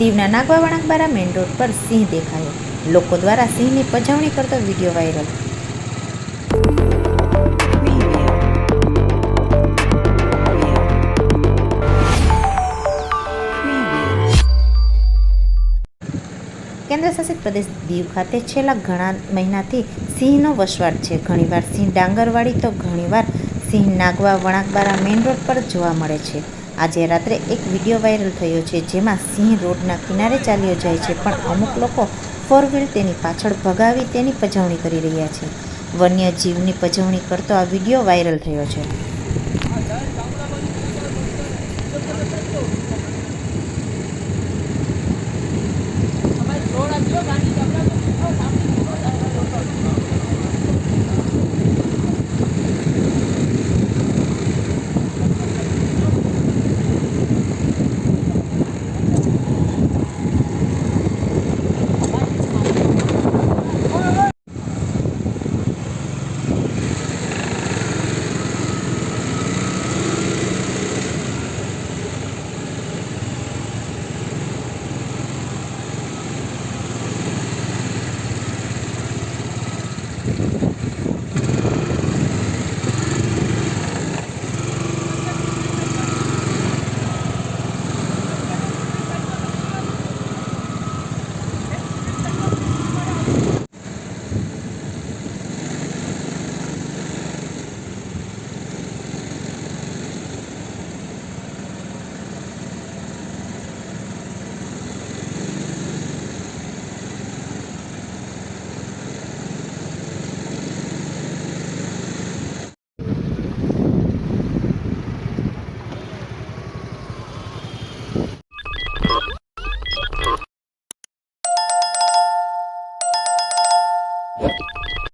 દીવના Nagoa Vanakbara main road પર સિંહ દેખાયો. લોકો દ્વારા સિંહની પજવણી કરતો વીડિયો વાયરલ. કેન્દ્રશાસિત પ્રદેશ દીવ ખાતે છેલ્લા ઘણા મહિનાથી સિંહનો વસવાટ છે. ઘણીવાર સિંહ ડાંગરવાડી તો ઘણીવાર સિંહ નાગવા વણાકબારા મેઇન રોડ પર જોવા મળે છે. આજે રાત્રે એક વીડિયો વાયરલ થયો છે જેમાં સિંહ રોડના કિનારે ચાલ્યો જાય છે, પણ અમુક લોકો ફોર વ્હીલ તેની પાછળ ભગાવી તેની પજવણી કરી રહ્યા છે. વન્ય જીવની પજવણી કરતો આ વીડિયો વાયરલ થયો છે. you